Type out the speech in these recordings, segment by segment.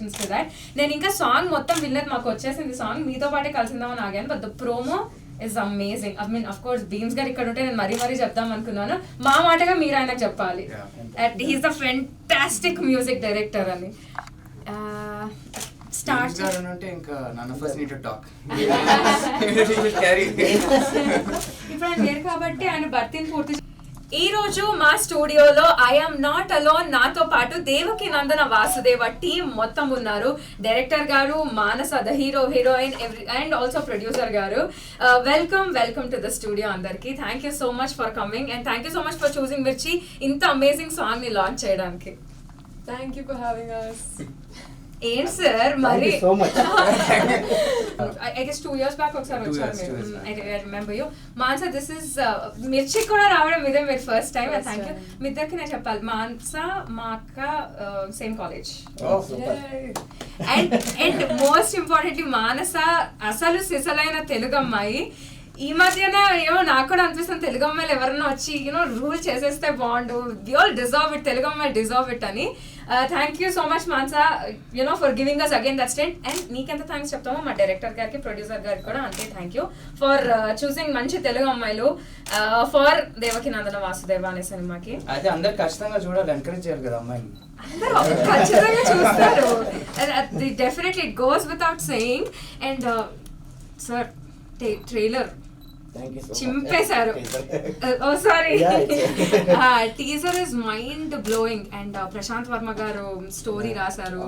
Congratulations to that నేను ఇంకా song మొత్తం వినలేదు మాకు వచ్చేసింది. సాంగ్ మీతో పాటే కలిసిందామని ఆగాను but the promo is amazing I mean of course Bheems గారు ఇక్కడ ఉంటే నేను మరీ మరీ చెప్దాం అనుకున్నాను. మా మాటగా మీరు ఆయనకు చెప్పాలి. He's the fantastic music director అని. స్టార్ట్ అంటే ఇంకా none of us need to talk. Carry ఇప్పుడు ఆయన లేరు కాబట్టి ఆయన భర్తీని పూర్తి ఈ రోజు మా స్టూడియోలో ఐఎమ్ నాట్ అలోన్ నాతో పాటు దేవకి నందన వాసుదేవ టీం మొత్తం ఉన్నారు. డైరెక్టర్ గారు Manasa the hero heroine and also producer గారు. Welcome welcome to the studio అందరికి. Thank you so much for coming and thank you so much for choosing Mirchi. ఇంత amazing సాంగ్ని launch చేయడానికి. Thank you for having us ఏంటి sir మరి. I guess two years back ఒకసారి వచ్చారు remember you Mansa this is Mirchi కూడా రావడం ఇదే మీరు ఫస్ట్ టైం థ్యాంక్ యూ. మీ ఇద్దరికి నేను చెప్పాలి. మాన్సా మా అక్క same college. And and most importantly Manasa అసలు సిసలైన తెలుగు అమ్మాయి. ఈ మధ్యన ఏమో నాకు కూడా అనిపిస్తుంది తెలుగు అమ్మాయిలు ఎవరన్నా వచ్చి యూనో రూల్ చేసేస్తే బాగుండు. We all deserve it Telugu అమ్మాయి డిజర్వ్ ఇట్ అని. Thank you so much Mansa you know for giving us again that stunt and నీకెంత థ్యాంక్స్ చెప్తామో మా డైరెక్టర్ గారికి ప్రొడ్యూసర్ గారికి కూడా అంతే థ్యాంక్ యూ ఫర్ చూసింగ్ మంచి తెలుగు అమ్మాయిలు ఫర్ దేవకి నందన వాసుదేవ అనే సినిమాకి. అయితే అందరు ఖచ్చితంగా చూడాలి ఎంకరేజ్ చేయాలి కదా అమ్మాయిని. ఖచ్చితంగా చూస్తారు. Definitely it goes without saying and sir trailer చింపేశారు. Oh sorry. Teaser is mind blowing and Prashanth Varma గారు స్టోరీ రాశారు.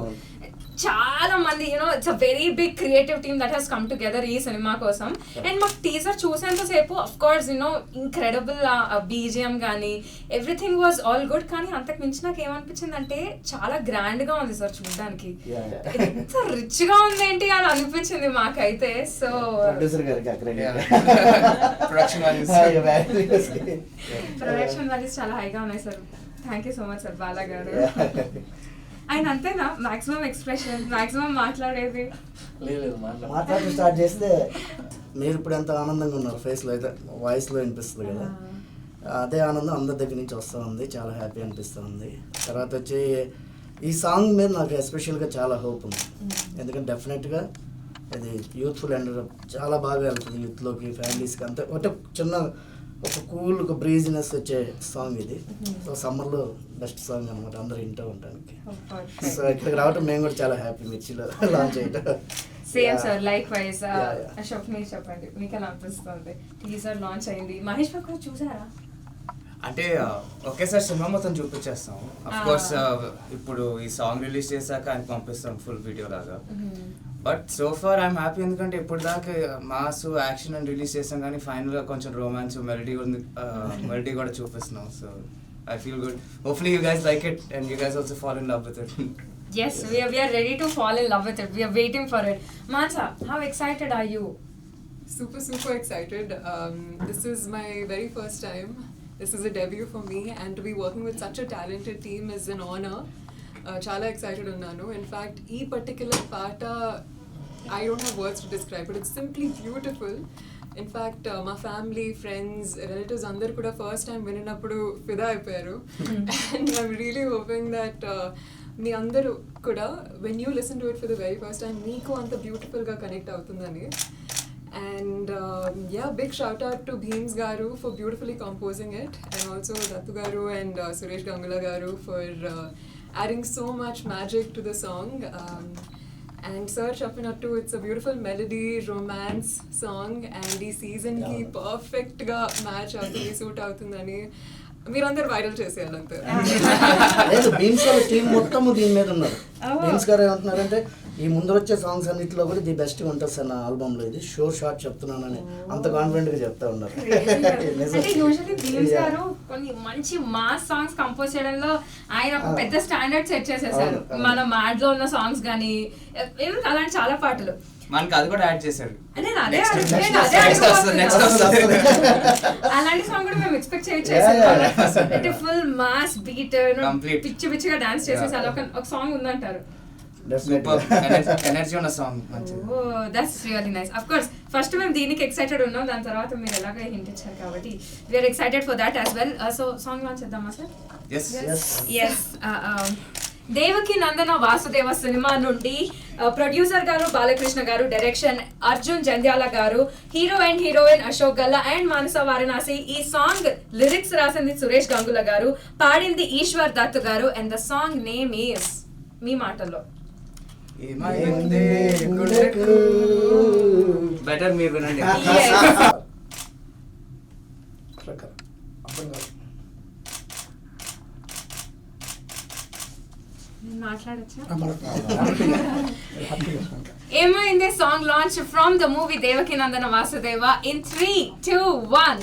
చాలా మంది you know it's a very big creative team that he's come together ఈ సినిమా కోసం. అండ్ మాకు teaser చూసేంత సేపు of course you know incredible BGM కానీ ఎవ్రీథింగ్ వాజ్ ఆల్ గుడ్ కానీ అంతకు మించి నాకు ఏమనిపించింది అంటే చాలా గ్రాండ్గా ఉంది సార్ చూడడానికి. ఎంత రిచ్గా ఉంది ఏంటి అని అనిపించింది మాకైతే. సో ప్రొడక్షన్ వాల్యూస్ చాలా హైగా ఉన్నాయి sir. Thank you so much sir Bala గారు ఆయన అంతేనా? మాక్సిమం ఎక్స్ప్రెషన్ మాక్సిమం మాట్లాడేది. మాట్లాడి. స్టార్ట్ చేస్తే మీరు ఇప్పుడు ఎంత ఆనందంగా ఉన్నారు ఫేస్లో అయితే వాయిస్లో వినిపిస్తుంది కదా. అదే ఆనందం అందరి దగ్గర నుంచి వస్తూ ఉంది చాలా హ్యాపీ అనిపిస్తూ ఉంది. తర్వాత వచ్చి ఈ సాంగ్ మీద నాకు ఎస్పెషల్గా చాలా హోప్ ఉంది. ఎందుకంటే డెఫినెట్గా ఇది యూత్ఫుల్ అండ్ చాలా బాగా వెళ్తుంది యూత్లోకి ఫ్యామిలీస్కి అంతే. ఒకటే చిన్న ఒక కూల్ ఒక బ్రీజినెస్ వచ్చే సాంగ్ ఇది. సో సమ్మర్లో బెస్ట్ సాంగ్ అనమాట అందరూ వింటూ ఉండడానికి. సో ఇక్కడికి రావటం మేము కూడా చాలా హ్యాపీ మిర్చిలో లాంచ్ చేయటం. సేమ్. Sir likewise. అశోక్ మీరు చెప్పండి. మీకు ఎలా అనిపిస్తుంది? టీజర్ లాంచ్ అయింది. మహేష్ బాబు చూసారా? అంటే ఒకేసారి సినిమా మొత్తం చూపించేస్తాం. అఫ్. కోర్స్ ఇప్పుడు ఈ సాంగ్ రిలీజ్ చేశాక ఆయన పంపిస్తాం ఫుల్ వీడియో లాగా. But so far I'm happy ఎందుకంటే ఇప్పుడు దాకా మాస్ యాక్షన్ అని రిలీజ్ చేసాం కానీ ఫైనల్గా కొంచెం రొమాన్స్ మెలడీ ఉంది మెలడీ కూడా చూపిస్తున్నాం so I feel good hopefully you guys like it and you guys also follow in love with it Yes, we are, we are ready to fall in love with it. We are waiting for it. Mansa, how excited are you? Super, super excited. Um, this is my very first time. This is a debut for me, and to be working with such a talented team is an honor. Uh, చాలా excited ఉన్నాను in fact ఈ particular పాట I don't have words to describe but it's simply beautiful in fact మా family friends relatives అందరు కూడా first time వినినప్పుడు ఫిదా అయిపోయారు. And I'm really hoping that మీ అందరూ కూడా when you listen to it for the very first time మీకు అంత బ్యూటిఫుల్గా కనెక్ట్ అవుతుందని. And um, yeah, big shout out to Bheems Garu for beautifully composing it, and also Datu Garu and uh, Suresh Gangula Garu for uh, adding so much magic Um, and Sir Chapanattu, it's a beautiful melody, romance song, and ఈ season కి perfect గా match అవుతుంది suit అవుతుందని మీరందరూ viral చేసేయాలంతే లేదు beams team మొత్తం దీని మీద ఉన్నారు Oh. బీమ్స్ గారు ఏమంటున్నారంటే ఈ ముందు వచ్చే సాంగ్స్ అన్నిటిలో కూడా ది బెస్ట్ ఉంటుంది సార్ నా ఆల్బమ్లో ఇది షోర్ షాట్ చెప్తున్నానని. అంత కాన్ఫిడెంట్గా చెప్తా ఉన్నారు. కొన్ని మంచి మాస్ సాంగ్స్ కంపోజ్ చేయడంలో ఆయన ఒక. పెద్ద స్టాండర్డ్ సెట్ చేసేసారు. మన మ్యాడ్లో ఉన్న సాంగ్స్ కానీ అలాంటి చాలా పాటలు. మనకి అది కూడా యాడ్ చేశారు. అలాంటి సాంగ్ కూడా మేము ఎక్స్పెక్ట్ చేయొచ్చు ఫుల్ మాస్ బీట్. పిచ్చి పిచ్చిగా డాన్స్ చేసేసి అలా ఒక సాంగ్ ఉందంటారు. ఎనర్జీ ఉన్న సాంగ్ మంచిది. That's really nice of course first మేము దీనికి ఎక్సైటెడ్ ఉన్నాం దాని తర్వాత మీరు ఎలాగ హింట్ ఇచ్చారు కాబట్టి we are excited for that as well so song launch చేద్దామా sir yes Yes. Yes Devaki Nandana Vasudeva cinema నుండి ప్రొడ్యూసర్ గారు బాలకృష్ణ గారు డైరెక్షన్ అర్జున్ జంధ్యాల గారు hero and heroine Ashok Galla and Manasa Varanasi ఈ సాంగ్ లిరిక్స్ రాసింది సురేష్ గంగుల గారు పాడింది ఈశ్వర్ దత్ గారు and the song name is మీ మాటల్లో. బెటర్ మీరు వినండి. ఏమైంది? Song launch from the movie Devaki Nandana Vasudeva. In three two one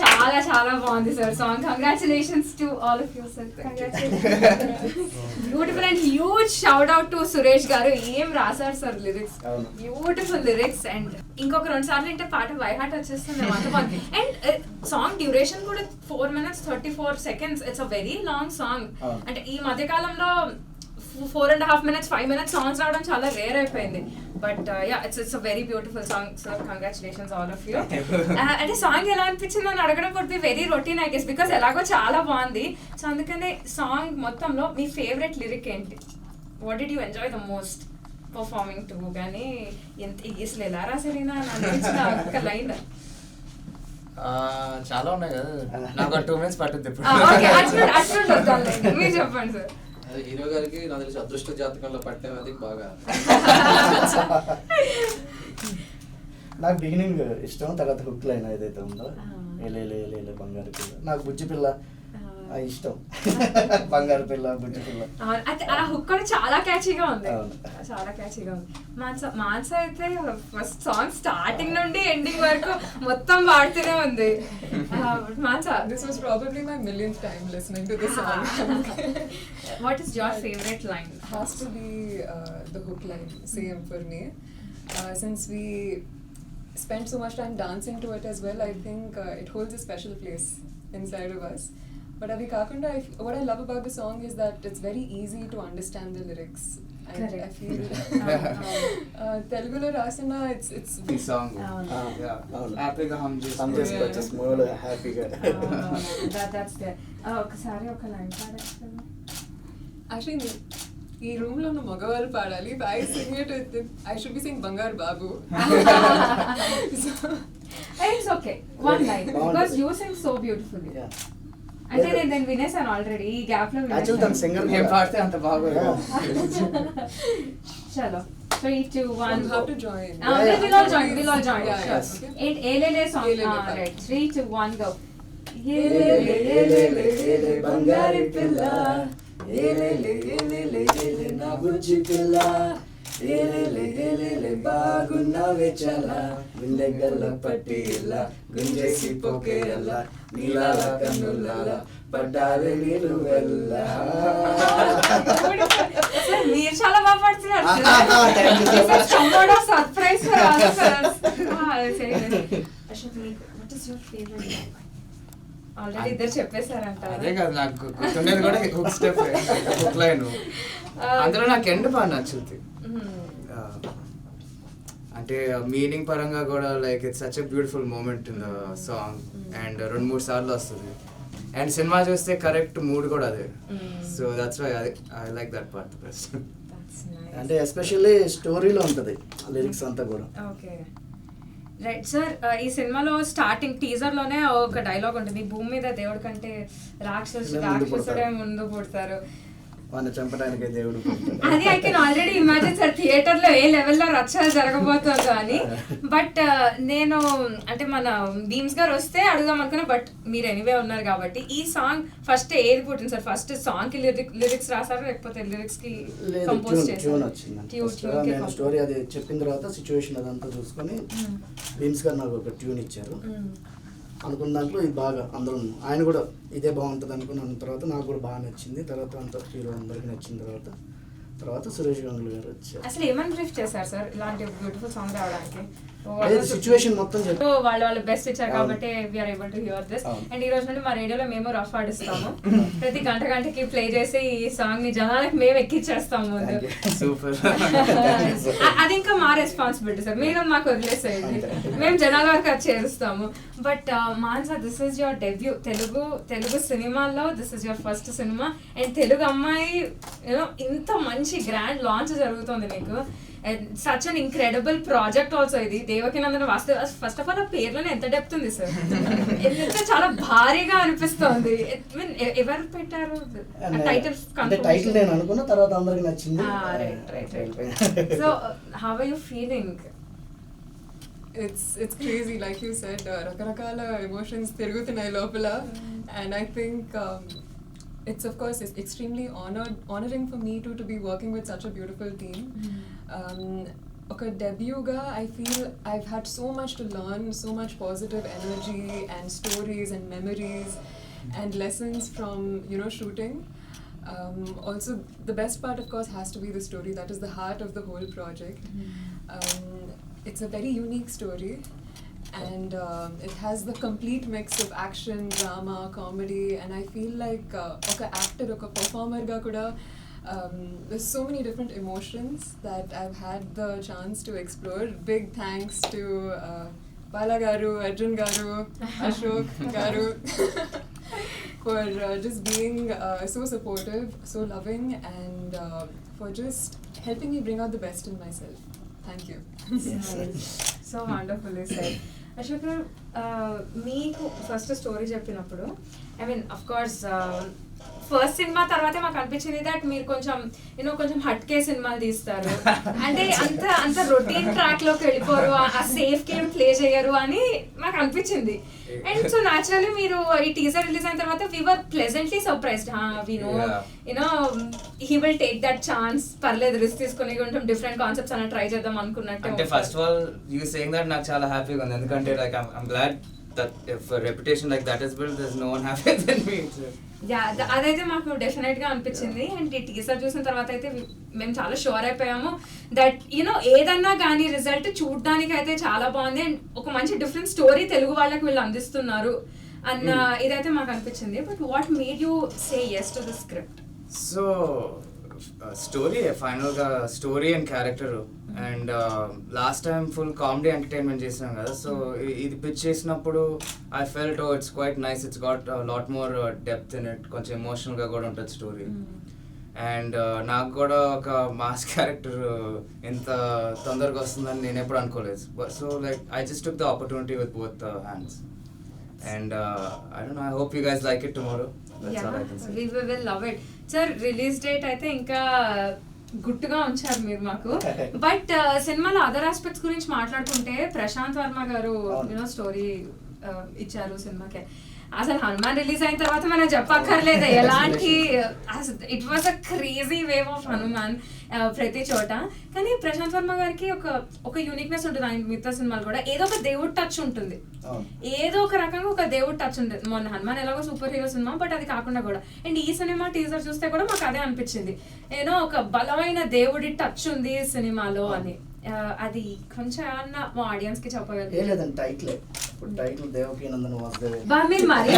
చాలా చాలా బాగుంది sir song congratulations to all of you sir beautiful and huge shout out to Suresh గారు. ఏం రాశారు sir lyrics. Beautiful lyrics and ఇంకొక రెండు సార్లు అంటే పాట బై హార్ట్ వచ్చేస్తుంది అంత బాగుంది. అండ్ సాంగ్ డ్యూరేషన్ కూడా four minutes thirty four seconds it's a very long song. అంటే ఈ మధ్య కాలంలో four and half minutes five minutes songs రావడం చాలా రేర్ అయిపోయింది. But ya it's it's a very beautiful song sir congratulations all of you అంటే song ఎలా అనిపించింది అని అడగడం be very routine I guess because ఎలాగో చాలా బాగుంది. సో అందుకనే సాంగ్ మొత్తంలో మీ ఫేవరెట్ లిరిక్ ఏంటి? What did you enjoy the most performing to కానీ ఎంత అసలు ఎలా అనిపించిన ఒక్క లైన్ చాలా ఉన్నాయి కదా. నాకు టూ మినిట్స్ పట్టుద్ది ఇప్పుడు. మీరు చెప్పండి సార్ అది హీరో గారికి నాకు తెలిసి అదృష్ట జాతకంలో పట్టే అది బాగా. నాకు బిగినింగ్ ఇష్టం తర్వాత హుక్ లైన్ ఏదైతే ఉందో ఏలేలే బంగారు పిల్ల. నాకు బుజ్జి పిల్ల ఇష్టం. హుక్ కూడా చాలా క్యాచీగా ఉంది. చాలా క్యాచీగా ఉంది. మాన్స మాన్స అయితే ఫస్ట్ సాంగ్ స్టార్టింగ్ నుండి ఎండింగ్ వరకు మొత్తం వాడుతూనే ఉంది. Mansa. This was probably my line has to line same for me since we spend so much time dancing to it as well I think it holds a special place But Avi Kakunda, I f- what I love about the song is that it's very easy to understand the lyrics. I, I Correct. feel uh, Telugulo Rasana, it's it's ఈ song అవును. అవును. హ్యాపీగా హమ్ హమ్ చేసుకోవచ్చు Smule హ్యాపీగా that's ఒకసారి ఒక line పాడచ్చు కదా actually ఈ రూమ్ లో ఉన్న మగవాళ్ళు పాడాలి I sing it I should be sing బంగారు బాబు ఇట్స్ ఓకే వన్ లైన్ బాగుంటుంది. Because you sing so beautifully Yeah. అంటే నేను నేను వినేసాను ఆల్రెడీ ఈ గ్యాప్లో యాక్చువల్ తన సింగర్ ఏం పాడితే అంత బాగోదు చలో three two one. Uh, Ah. ఏలేలే, ఏలేలే, ఏలే బంగారి పిల్ల ఏలేలే, ఏలేలే, ఏలే నా బుజ్జి పిల్ల ఏలేలే, ఏలేలే, బాగున్నావే చాలా గుండె గల్ల పట్టి ఇలా గుంజేసి పోకే అలా నీలాల కన్నులాల పడ్డావే నీళ్ళు వెళ్ళ మీరు చాలా బాగా పాడుతున్నారు. సర్ప్రైజ్ ఫర్ ఆల్ సరే. అశోక్ మీకు what is your favourite already ఇద్దరు చెప్పేశారంట అదే కదా నాకు గుర్తుండేది కూడా హుక్ స్టెప్ హుక్ లైన్ అందులో నాకు ఎండ్ బాగా నచ్చుద్ది. అంటే మీనింగ్ పరంగా కూడా like it's such a beautiful moment in the song and రెండు మూడు సార్లు వస్తుంది. అండ్ సినిమా చూస్తే కరెక్ట్ మూడ్ కూడా అదే. So that's why I like that part best. అంటే ఎస్పెషల్లీ స్టోరీలో ఉంటుంది లిరిక్స్ అంతా కూడా. ఓకే రైట్ సార్ ఈ సినిమాలో స్టార్టింగ్ టీజర్లోనే ఒక డైలాగ్ ఉంటుంది భూమి మీద దేవుడి కంటే రాక్షసు రాక్షసుడే. ముందు పుడతారు వాడిని చంపడానికి దేవుడు. అది I can already imagine sir థియేటర్లో ఏ లెవెల్లో రచ్చ జరగబోతుందో అని బట్ నేను అంటే మన భీమ్స్ గారు వస్తే అడుగుదాం అనుకున్నా బట్ మీరు ఎనీవే ఉన్నారు కాబట్టి ఈ సాంగ్ ఫస్ట్ ఏది పుట్టింది సార్ ఫస్ట్ సాంగ్కి లిరిక్స్ రాసారా లేకపోతే లిరిక్స్కి కంపోజ్ చేశారా నేను. స్టోరీ అది చెప్పిన తర్వాత సిచ్యువేషన్ అదంతా చూసుకొని మ్మ్. బీమ్స్ గారు నాకు ఒక ట్యూన్ ఇచ్చారు మ్మ్. అనుకున్న దాంట్లో ఇది బాగా అందరం ఆయన కూడా ఇదే బాగుంటుంది అనుకున్న తర్వాత నాకు కూడా బాగా నచ్చింది. తర్వాత అంత హీరో అందరికి నచ్చిన తర్వాత తర్వాత సురేష్ గంగులు గారు వచ్చారు. అసలు ఏమని బ్రీఫ్ చేశారు సార్ ఇలాంటి బ్యూటిఫుల్ సాంగ్ రావడానికి? అదే సిచ్యువేషన్ మొత్తం వాళ్ళు వాళ్ళు బెస్ట్ ఇచ్చారు. కాబట్టి we are able to hear this. And ఈ రోజు నుండి మా రేడియోలో మేము రఫ్ ఆడిస్తాము. ప్రతి గంట గంటకి ప్లే చేసి ఈ సాంగ్ని జనాలకు మేము ఎక్కిచ్చేస్తాం ముందు. సూపర్ అది ఇంకా మా రెస్పాన్సిబిలిటీ సార్. మీరు మాకు వదిలేసేయండి. మేము జనాల వరకు అది చేరుస్తాము. But Mansa this is your debut Telugu Telugu సినిమాల్లో this is your first cinema and Telugu అమ్మాయి యూనో ఇంత మంచి గ్రాండ్ లాంచ్ జరుగుతుంది నీకు such an incredible project also ఇది దేవకినందన వాస్తవ ఫస్ట్ ఆఫ్ ఆల్ ఆ పేర్లోనే ఎంత డెప్త్ ఉంది సార్ ఎంత చాలా భారీగా అనిపిస్తోంది ఎ- ఎవరు పెట్టారు టైటిల్ అంటే టైటిల్ నేను అనుకున్న తర్వాత అందరికి నచ్చింది Ah, right, right, right. So how are you feeling It's it's crazy, like you said. Uh, రకరకాల emotions తిరుగుతున్నాయి లోపల, and I think um, it's of course it's extremely honored honoring for me too to be working with such a beautiful Um, okay, debutuga, I feel I've had so much to learn, so much positive energy and stories and memories and lessons from, you know, shooting. Um, also, the best part, of course, has to be the story. That is the heart of the whole project. Um, it's a very unique story, and uh, it has the complete mix of action, drama, comedy, and I feel like uh, okay, actor, okay, performer, ga kuda. Um, there's so many different emotions that I've had the chance to explore. Big thanks to uh, Bala Garu, Arjun Garu, Ashok Garu. for uh, just being uh, so supportive, so loving, and uh, for just helping me bring out the best in myself. Thank you. So wonderful sir Ashok garu uh, మీకు first story చెప్పినప్పుడు I mean of course first cinema తర్వాతే మాకు అనిపించింది that మీరు కొంచెం you know కొంచెం హట్కే సినిమాలు తీస్తారు. అంటే అంత అంత రొటీన్ ట్రాక్లోకి వెళ్ళిపోరు ఆ- సేఫ్ గేమ్ ప్లే చేయరు అని మాకు అనిపించింది. అండ్ సో న్యాచురల్లీ మీరు ఈ టీజర్ రిలీజ్ అయిన తర్వాత we were pleasantly surprised we know Yeah. You know he will take that chance పర్లేదు రిస్క్ తీసుకుని కొంచెం డిఫరెంట్ కాన్సెప్ట్స్ అన్న ట్రై చేద్దాం అనుకున్నట్టు అంటే first of all you saying that నాకు చాలా హ్యాపీగా ఉంది. ఎందుకంటే like I'm glad that if reputation like that is build this no one happy then me ya the- అదైతే మాకు డెఫినెట్గా అనిపించింది. అండ్ ఈ టీజర్ చూసిన తర్వాత అయితే మేము చాలా షూర్ అయిపోయాము దట్ యూనో ఏదన్నా కానీ రిజల్ట్ చూడడానికి అయితే చాలా బాగుంది. అండ్ ఒక మంచి డిఫరెంట్ స్టోరీ తెలుగు వాళ్ళకి వీళ్ళు అందిస్తున్నారు అన్న ఇదైతే మాకు అనిపించింది. But what made you say yes to the script so story ఫైనల్గా story and character and last time full comedy entertainment చేసాం కదా. సో ఇది పిచ్ చేసినప్పుడు I felt oh it's quite nice it's got lot more depth in it కొంచెం ఎమోషనల్గా కూడా ఉంటుంది story and నాకు కూడా ఒక మాస్ క్యారెక్టర్ ఎంత తొందరగా వస్తుందని నేను ఎప్పుడు అనుకోలేదు so like I just took the opportunity with both hands and I don't I hope you guys like it tomorrow we will love it sir release date అయితే ఇంకా గుట్టుగా ఉంచారు మీరు మాకు. బట్ సినిమాలో అదర్ ఆస్పెక్ట్స్ గురించి మాట్లాడుకుంటే ప్రశాంత్ వర్మ గారు. యూనో స్టోరీ ఇచ్చారు సినిమాకి. అసలు హనుమాన్ రిలీజ్ అయిన తర్వాత మనం చెప్పక్కర్లేదు. ఎలాంటి it was a crazy wave of Hanuman ప్రతి చోట. కానీ ప్రశాంత్ వర్మ గారికి ఒక ఒక యూనిక్నెస్ ఉంటుంది. ఆయన మిగతా సినిమాలు కూడా. ఏదో ఒక దేవుడు టచ్ ఉంటుంది. ఏదో ఒక రకంగా ఒక దేవుడు టచ్ ఉంటుంది. మొన్న హనుమాన్ ఎలాగో సూపర్ హీరో సినిమా బట్ అది కాకుండా కూడా. అండ్ ఈ సినిమా టీజర్ చూస్తే కూడా మాకు అదే అనిపించింది. ఏదో ఒక బలమైన దేవుడి టచ్ ఉంది సినిమాలో అని. అది కొంచెం ఏమన్నా మా ఆడియన్స్కి ఏ చెప్పగలరు లేదండి టైటిల్ ఇప్పుడు టైటిల్ దేవకి నందన వాసుదేవి. బా మీరు మరీ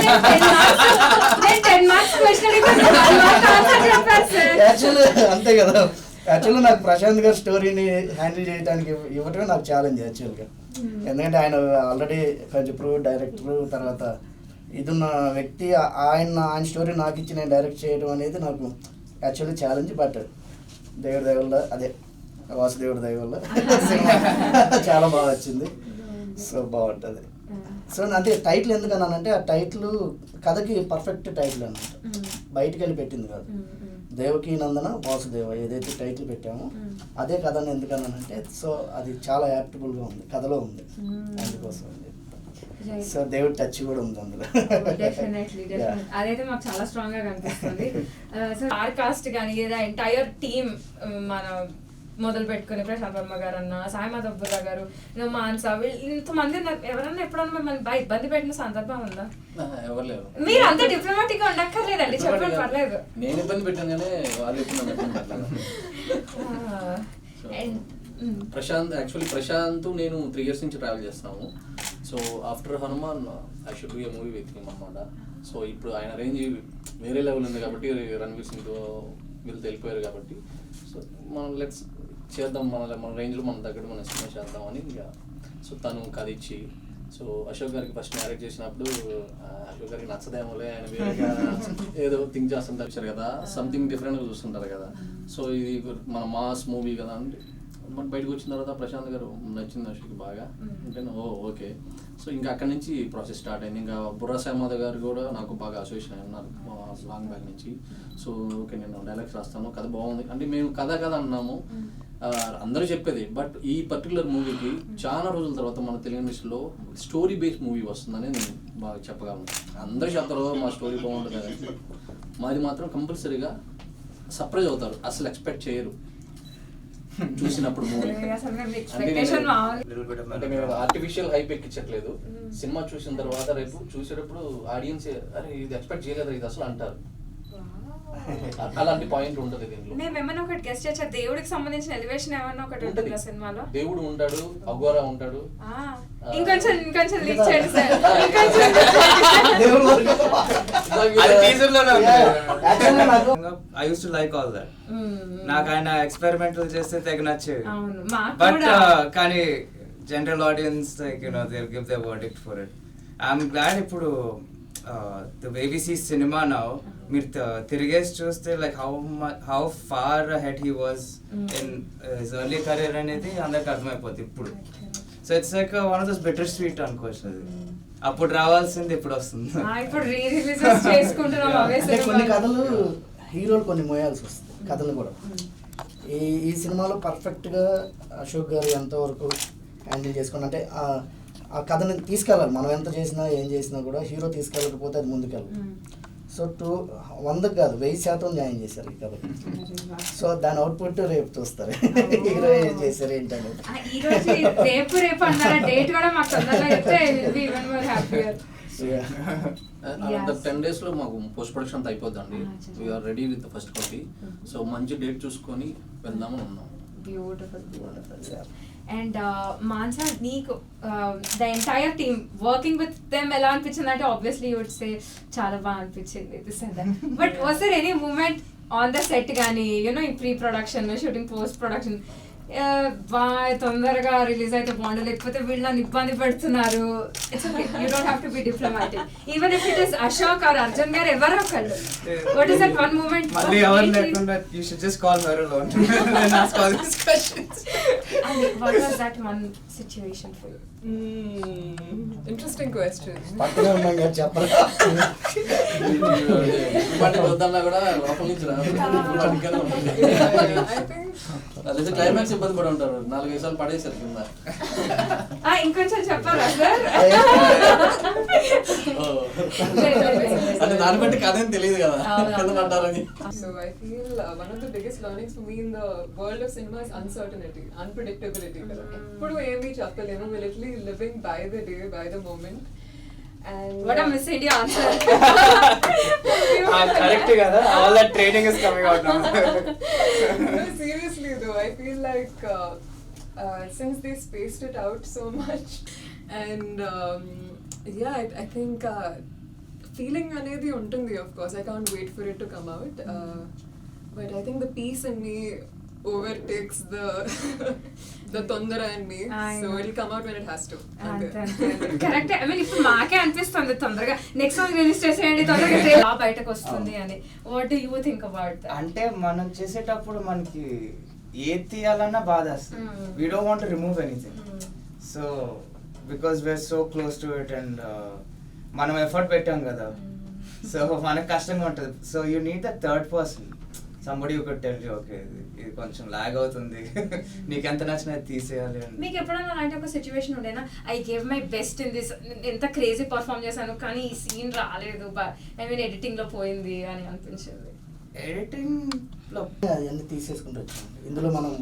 టెన్ మార్క్స్ క్వశ్చన్ చెప్పారు సార్ యాక్చువల్లీ అంతే కదా. యాక్చువల్లీ నాకు ప్రశాంత్ గారి స్టోరీని హ్యాండిల్ చేయడానికి ఇవ్వ- ఇవ్వటమే నాకు ఛాలెంజ్ యాక్చువల్గా ఎందుకంటే ఆయన ఆల్రెడీ కొంచెం ప్రూవ్ డైరెక్టర్ తర్వాత ఇదున్న వ్యక్తి ఆయన ఆయన స్టోరీ నాకు ఇచ్చి నేను డైరెక్ట్ చేయడం అనేది నాకు యాక్చువల్లీ ఛాలెంజ్ బట్ దేవుడి వల్ల అదే. వాసుదేవుడి దయ వల్ల. చాలా బాగా వచ్చింది. సో బాగుంటుంది. సో అంటే టైటిల్ ఎందుకన్నానంటే ఆ టైటిల్ కథకి పర్ఫెక్ట్ టైటిల్ అనమాట బయటికి వెళ్ళి పెట్టింది కాదు. దేవకి నందన వాసుదేవ ఏదైతే టైటిల్ పెట్టామో Mm. అదే కథను ఎందుకన్నానంటే సో అది చాలా యాప్టబుల్గా ఉంది కథలో ఉంది. Mm. అందుకోసం. సో దేవుడి టచ్ కూడా ఉంది అందులో. డెఫినెట్లీ. అదైతే మాకు చాలా స్ట్రాంగ్గా కనిపిస్తుంది. సో ఆర్ కాస్ట్ కానీ లేదా ఎంటైర్ టీమ్ మన మొదలు పెట్టుకుని ప్రశాంత్ వర్మ గారు అన్న సాయి మాధవ్ బుర్రా గారు మాన్సా వీళ్ళు ఇంతమంది. ఎవరన్నా ఎప్పుడన్నా మిమ్మల్ని ఇబ్బంది పెట్టిన సందర్భం ఉందా? మీరు అంత డిప్లొమాటిక్గా ఉండక్కర్లేదండి చెప్పండి పర్లేదు. నేను ఇబ్బంది పెట్టాను వాళ్ళు ప్రశాంత్ యాక్చువల్లీ ప్రశాంత్ నేను త్రీ ఇయర్స్ నుంచి ట్రావెల్ చేస్తున్నాము. So after Hanuman I should be a movie with him అనమాట సో ఇప్పుడు ఆయన రేంజ్ వేరే లెవెల్ ఉంది కాబట్టి రణవీర్ సింగ్తో వీళ్ళతో వెళ్ళిపోయారు కాబట్టి. సో మనం లెట్స్ చేద్దాం మన మన రేంజ్లో మన దగ్గర మనం సినిమా చేద్దామని ఇక సో తను కథ ఇచ్చి సో అశోక్ గారికి ఫస్ట్ మ్యారేజ్ చేసినప్పుడు అశోక్ గారికి నచ్చదేమోలే ఆయన వేరేగా ఏదో థింక్ చేస్తుంటారు కదా సంథింగ్ డిఫరెంట్గా చూస్తుంటారు కదా. సో ఇది మన మాస్ మూవీ కదా అంటే మన బయటకు వచ్చిన తర్వాత ప్రశాంత్ గారు నచ్చింది అశోక్ బాగా. అంటే ఓ ఓకే. సో ఇంకా అక్కడి నుంచి ప్రాసెస్ స్టార్ట్ అయింది. ఇంకా బుర్రా సామాద గారు కూడా నాకు బాగా అసోసియేషన్ అయి ఉన్నారు లాంగ్ బ్యాక్ నుంచి. సో ఓకే నేను డైలాగ్స్ రాస్తాను. కథ బాగుంది. అంటే మేము కథ కథ అన్నాము. అందరూ చెప్పేది. బట్ ఈ పర్టికులర్ మూవీకి చాలా రోజుల తర్వాత మన తెలుగు ఇండస్ట్రీలో స్టోరీ బేస్డ్ మూవీ వస్తుందని నేను బాగా చెప్పగలను. అందరూ చెప్తారు మా స్టోరీ బాగుంటుంది అని. బట్ మాది మాత్రం కంపల్సరీగా సర్ప్రైజ్ అవుతారు. అసలు ఎక్స్పెక్ట్ చేయరు. చూసినప్పుడు మూవీ అంటే మేము ఆర్టిఫిషియల్ హైప్ ఎక్కించట్లేదు. సినిమా చూసిన తర్వాత రేపు చూసేటప్పుడు ఆడియన్స్ అరే ఇది ఎక్స్పెక్ట్ చేయలేదు ఇది అసలు అంటారు. అలాంటి పాయింట్ ఉంటుంది దీంట్లో. మేము ఏమన్నా ఒకటి గెస్ట్ చేయొచ్చా? దేవుడికి సంబంధించిన ఎలివేషన్ ఏమన్నా ఒకటి ఉంటది. సినిమాలో? దేవుడు ఉంటాడు అఘోరా ఉంటాడు. ఆ, ఇంకొంచెం ఇంకొంచెం లీక్ చేయండి సార్. అది teaser లోనే ఉంది. Yeah. Actually నాకు- ఆయన ఎక్స్పెరిమెంటల్ చేస్తే తెగ నచ్చేవి. బట్ కూడా. కానీ general audience like you know they give the verdict for it I'm glad ఇప్పుడు ద బేబీసీ సినిమా నౌ మీరు తిరిగేసి చూస్తే like how how far head he was in his early career అనేది అందరికి అర్థమైపోతుంది ఇప్పుడు. So it's like one of those better sweet అనుకోవచ్చు అది అప్పుడు రావాల్సింది ఇప్పుడు వస్తుంది. ఆ, ఇప్పుడు రీ రిలీజెస్ చేసుకుంటున్నాం అవే కొన్ని. కథలు హీరోలు కొన్ని మోయాల్సి వస్తుంది కథలు కూడా. ఈ ఈ సినిమాలో పర్ఫెక్ట్గా అశోక్ గారు ఎంతవరకు హ్యాండిల్ చేసుకుని అంటే ఆ- కథని తీసుకెళ్ళాలి. మనం ఎంత చేసినా ఏం చేసినా కూడా హీరో తీసుకెళ్ళకపోతే అది ముందుకెళ్ళదు. సో టూ వందకు కాదు వెయ్యి శాతం న్యాయం చేశారు ఈ కథకి. సో దాని అవుట్పుట్ రేపు చూస్తారు. హీరో ఏం చేశారు రేపు రేపు డేట్ కూడా మాకు టెన్ డేస్లో మాకు పోస్ట్ ప్రొడక్షన్ అంతా అయిపోద్దండి. We're ready with first copy so మంచి డేట్ చూసుకొని వెళ్దామని ఉన్నాం. బ్యూటిఫుల్ బ్యూటిఫుల్ అండ్ మాన్సా నీకు the entire team working with them ఎలా అనిపించింది? అంటే ఆబ్వియస్లీ వుడ్ సే చాలా బాగా అనిపించింది. This and but was there any moment on the set కానీ యూనో ఈ pre production shooting post production తొందరగా రిలీజ్ అయితే బాగుండదు లేకపోతే వీళ్ళు నన్ను ఇబ్బంది పెడుతున్నారు. You don't have to be diplomatic even if it is Ashok or Arjun గారు ఎవరో ఒకళ్ళు. What is that one moment మళ్ళీ ఎవరు లేకుండా you should just call her alone then ask all these questions And what was that one situation for you? Mm, interesting question. పక్కనే ఉన్నాం కదా చెప్పరా? ఇవాళ వద్దన్నా కూడా లోపల నుంచి రాదు పక్కనే ఉంటుంది. అదైతే క్లైమాక్స్ ఇబ్బంది పడి ఉంటారు నాలుగైదు సార్లు పడేసారు కింద Ah, ఇంకొంచెం చెప్పాలా సార్. అంటే దాన్ని బట్టి కథ ఏం తెలియదు కదా. కింద పడ్డారని So I feel uh, one of the biggest learnings for me in the world of cinema is uncertainty, unpredictability. ఎప్పుడు ఏమీ చెప్పలేము we're literally living by the day, by the moment. And what a Miss India answer. I'm ah, correct together. All that training is coming out now. no, seriously though, I feel like uh, uh, since they spaced it out so much, and um, yeah, I, I think uh, feeling anedi untundi, of course. I can't wait for it to come out. Uh, but I think the peace in me overtakes the the tondara in me. I so know. it'll come out when it has to. Correct I mean ఇప్పుడు మాకే అనిపిస్తుంది తొందరగా. Next song release చేసేయండి తొందరగా. Trailer బయటకు వస్తుంది అని. What do you think about అంటే మనం చేసేటప్పుడు మనకి ఏది తీయాలన్నా బాధ వస్తుంది. We don't want remove anything so because we're so close to it and మనం ఎఫర్ట్ పెట్టాం కదా. సో మనకు కష్టంగా ఉంటుంది. So you need the third person somebody you okay ఇది కొంచెం లాగ్ అవుతుంది. నీకు ఎంత నచ్చినా తీసేయాలి అని. మీకు ఎప్పుడైనా అలాంటి ఒక సిచ్యువేషన్ ఉండేనా? I gave my best in this ఎంత క్రేజీ పర్ఫామ్ చేశాను కానీ ఈ సీన్ రాలేదు. ఐ మీన్ ఎడిటింగ్లో పోయింది అని అనిపించింది. ఎడిటింగ్లో అవన్నీ తీసేసుకుంటూ ఇందులో మనం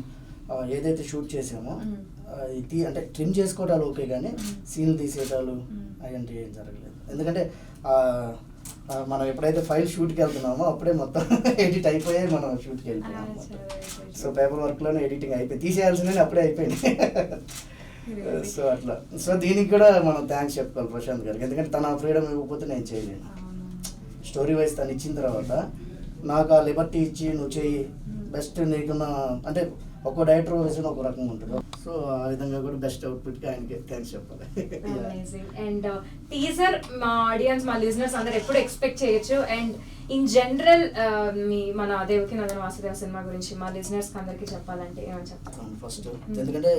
ఏదైతే షూట్ చేసామో ఇది అంటే ట్రిమ్ చేసుకోవటాలు ఓకే కానీ. సీన్లు తీసేయటాలు మ్మ్. అలాంటివి ఏం జరగలేదు. ఎందుకంటే మనం ఎప్పుడైతే ఫైల్ షూట్కి వెళ్తున్నామో అప్పుడే మొత్తం ఎడిట్ అయిపోయి మనం షూట్కి వెళ్ళిపోయాం సో పేపర్ వర్క్లోనే ఎడిటింగ్ అయిపోయింది తీసేయాల్సిందే అప్పుడే అయిపోయింది. సో అట్లా. సో దీనికి కూడా మనం థ్యాంక్స్ చెప్పుకోవాలి ప్రశాంత్ గారికి. ఎందుకంటే తన ఫ్రీడమ్ ఇవ్వకపోతే నేను చేయలేను. స్టోరీ వైజ్ తను ఇచ్చిన తర్వాత నాకు ఆ లిబర్టీ ఇచ్చి నువ్వు చెయ్యి. బెస్ట్ నీకున్న అంటే ఒక్కో డైరెక్టర్ విజన్ ఒక రకంగా ఉంటుంది సో ఆ విధంగా కూడా బెస్ట్ అవుట్పుట్కి ఆయనకి థ్యాంక్స్ చెప్పాలి. అండ్ టీజర్ uh, మా ఆడియన్స్ మా లిజనర్స్ అందరు ఎప్పుడు ఎక్స్పెక్ట్ చేయొచ్చు. అండ్ ఇన్ జనరల్ మీ మన దేవకి నందన వాసుదేవ సినిమా గురించి మా లిజనర్స్ అందరికి చెప్పాలంటే ఏమని చెప్తారు ఫస్ట్ ఎందుకంటే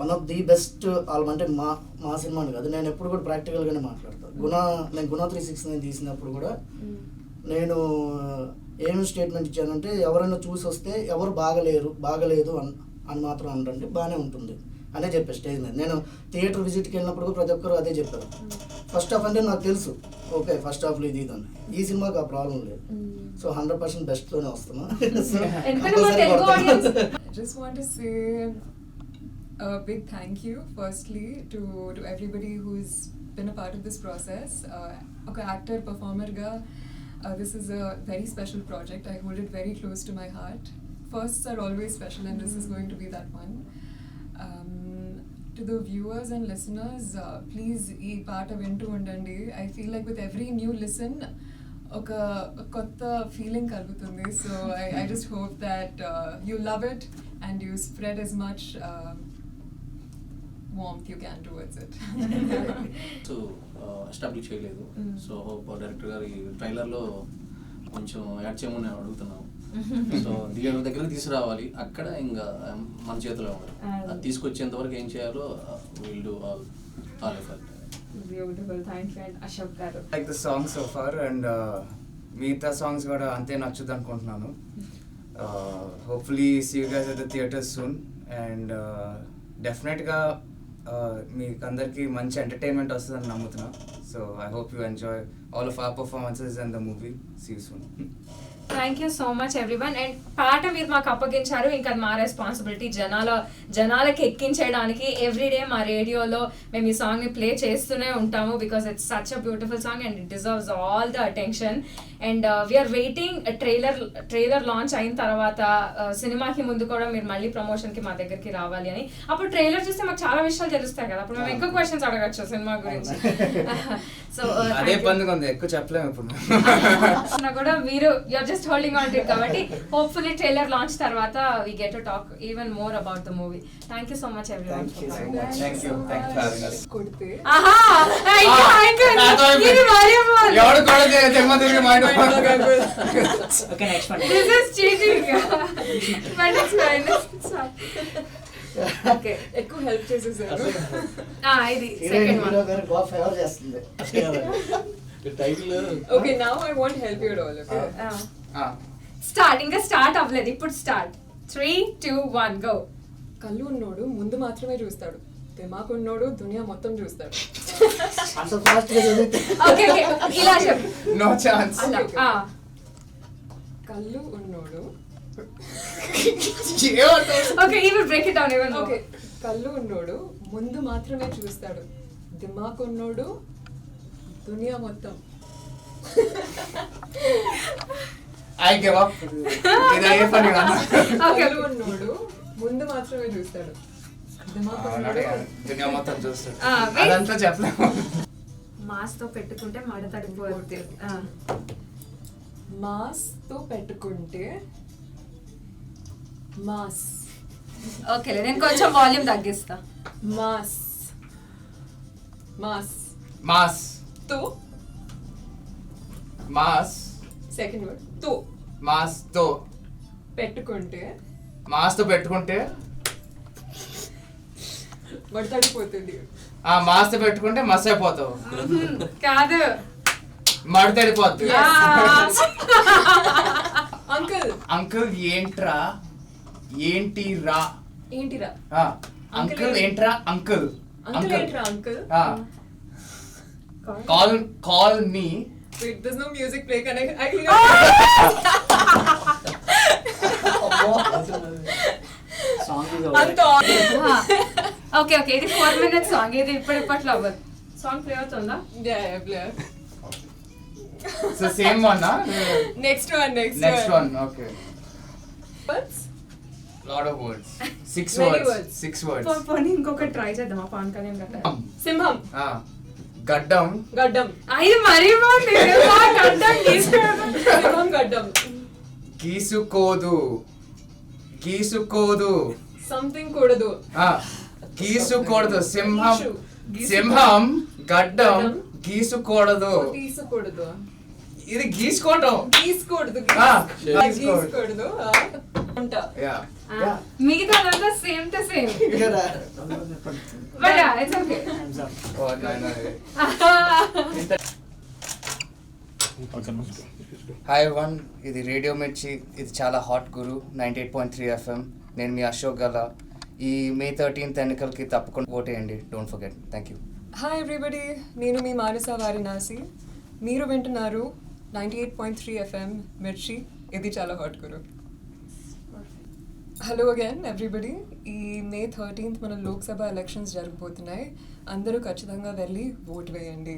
one of the best album అంటే మా మా సినిమాని కాదు. నేను ఎప్పుడు కూడా ప్రాక్టికల్గానే మాట్లాడతాను. గుణ నేను గుణ త్రీ సిక్స్ నేను తీసినప్పుడు కూడా నేను ఏం స్టేట్మెంట్ ఇచ్చానంటే ఎవరైనా చూసి వస్తే ఎవరు బాగలేరు బాగలేదు అని అని మాత్రం అనరండి బాగానే ఉంటుంది. అనే చెప్పాను స్టేజ్ మీద. నేను థియేటర్ విజిట్కి వెళ్ళినప్పుడు ప్రతి ఒక్కరు అదే చెప్పారు. ఫస్ట్ హాఫ్ అంటే నాకు తెలుసు. ఓకే ఫస్ట్ హాఫ్లో ఇది ఇది అని. ఈ సినిమాకి ఆ ప్రాబ్లం లేదు. సో హండ్రెడ్ పర్సెంట్ బెస్ట్లోనే వస్తున్నా. Say a big thank you, firstly, to, to everybody who's been a part of this process. Uh, okay, actor, performer, ga, uh, this is a very special project. I hold it very close to my heart. Firsts are always special, and this is going to be that one. Um, to the viewers and listeners, uh, please ఈ పాట వింటూ ఉండండి I feel like with every new listen ఒక కొత్త feeling కలుగుతుంది so I I just hope that you love it and you spread as much warmth you can towards it so establish చేయలేదు. So director గారి ట్రైలర్లో కొంచెం add చేయమని అడుగుతున్నాం so theatre దగ్గరికి తీసుకురావాలి. అక్కడ ఇంకా మన చేతిలో ఉంది అది. తీసుకొచ్చేంత వరకు ఏం చేయాలో will do all all effort beautiful thank you and Ashok గారు. Like the song so far and మిగతా సాంగ్స్ కూడా అంతే నచ్చుద్ది అనుకుంటున్నాను. Hopefully see you guys at the theatres soon and డెఫినెట్గా మీకు అందరికీ మంచి ఎంటర్టైన్మెంట్ వస్తుందని నమ్ముతున్నా. So I hope you enjoy all of our performances and the movie see soon thank you so much everyone and పాట మీరు మాకు అప్పగించారు. ఇంకా అది మా రెస్పాన్సిబిలిటీ జనాల జనాలకి ఎక్కించేయడానికి ఎవ్రీడే మా రేడియోలో మేము ఈ సాంగ్ని ప్లే చేస్తూనే ఉంటాము because it's such a beautiful song and it deserves all the attention and we're waiting trailer trailer launch అయిన తర్వాత uh, సినిమాకి ముందు కూడా మీరు మళ్ళీ ప్రమోషన్కి మా దగ్గరికి రావాలి అని. అప్పుడు ట్రైలర్ చూస్తే మాకు చాలా విషయాలు తెలుస్తాయి కదా. అప్పుడు మేము ఎక్కువ క్వశ్చన్స్ అడగచ్చు సినిమా గురించి. సో అదే పండుగ ఉంది. ఎక్కువ చెప్పలేము ఇప్పుడు. కూడా మీరు you're just holding on it కాబట్టి హోప్ఫుల్లీ ట్రైలర్ లాంచ్ తర్వాత we get to talk even more about the movie thank you so much everyone one. ఎక్కువ హెల్ప్ చేసేసారు. Ah, ఇది చేస్తుంది. Title okay now I want help you all okay Start. ఇంకా start అవ్వలేదు ఇప్పుడు start three two one go కళ్ళు ఉన్నోడు ముందు మాత్రమే చూస్తాడు. దిమాక్ ఉన్నోడు దునియా మొత్తం చూస్తాడు. అంత ఫాస్ట్గా చదివితే ఓకే ఓకే ఇలా చెప్పు. నో ఛాన్స్ అలా. కళ్ళు ఉన్నోడు. Okay even break it down even okay కళ్ళు ఉన్నోడు ముందు మాత్రమే చూస్తాడు. దిమాక్ ఉన్నోడు దునియా మొత్తం. ఐ గివ్ అప్ ఇది అయ్యే పని కాదు ఉన్నోడు ముందు మాత్రమే చూస్తాడు. దిమాక్ అవును, ఉన్నోడు. అడిగాను. దునియా మొత్తం చూస్తాడు. wait. అదంతా చెప్పలేము. మాస్తో పెట్టుకుంటే మడ తడిపోద్ది. మాస్తో పెట్టుకుంటే మాస్. ఓకేలే నేను కొంచెం వాల్యూమ్ తగ్గిస్తా. మాస్. మాస్. మాస్. తో. మాస్. Second word. తో మాస్తో పెట్టుకుంటే. మాస్తో పెట్టుకుంటే? మడతడిపోతుంది. ఆ మాస్తో పెట్టుకుంటే మస్ అయిపోతావు కాదు. మడతడిపోద్ది. Ah. అంకుల్. అంకుల్ ఏంట్రా? ఏంటి రా ఏంటిరా అంకుల్ ఏంట్రా? అంకుల్. అంకుల్ ఏంట్రా uncle? Call call me. Wait, there's no music play. Can I? I song is అంత ఓకే ఓకే ఇది ఫోర్ మినిట్స్ సాంగ్ ఇది ఇప్పుడు ఇప్పట్లో అవ్వదు సాంగ్ ప్లే అవుతుందా so same one next one next next one okay lot of words six Many words words. Six words పో- పోనీ ఇంకొకటి ట్రై చేద్దామా పవన్ కళ్యాణ్ గట్ట సింహం గడ్డం. గడ్డం. అయ్యి మరీ? గడ్డం గీసుకోవడం. సింహం గడ్డం. గీసుకోదు. గీసుకోదు. సంథింగ్ కూడదు. ఆ, గీసుకోకూడదు. సింహం. సింహం గడ్డం గడ్డం. గీసుకోకూడదు. ఇది గీసుకోవటం. గీసుకోకూడదు. ఆ, గీసుకోకూడదు. మిగతాదంతా same to same. But it's okay ఓ నాయనా హాయ్ వన్ ఇది రేడియో మిర్చి. ఇది చాలా హాట్ గురు ninety eight point three FM నేను మీ అశోక్ గల ఈ మే థర్టీన్త్ ఎన్నికలకి తప్పకుండా ఓటేయండి. Don't forget thank you hi everybody నేను మీ మానస వారణాసి. మీరు వింటున్నారు ninety eight point three FM Mirchi. ఇది చాలా హాట్ గురు. హలో అగైన్ ఎవ్రీబడి ఈ మే థర్టీన్త్ మన లోక్సభ ఎలక్షన్స్ జరగబోతున్నాయి. అందరూ ఖచ్చితంగా వెళ్ళి ఓటు వేయండి.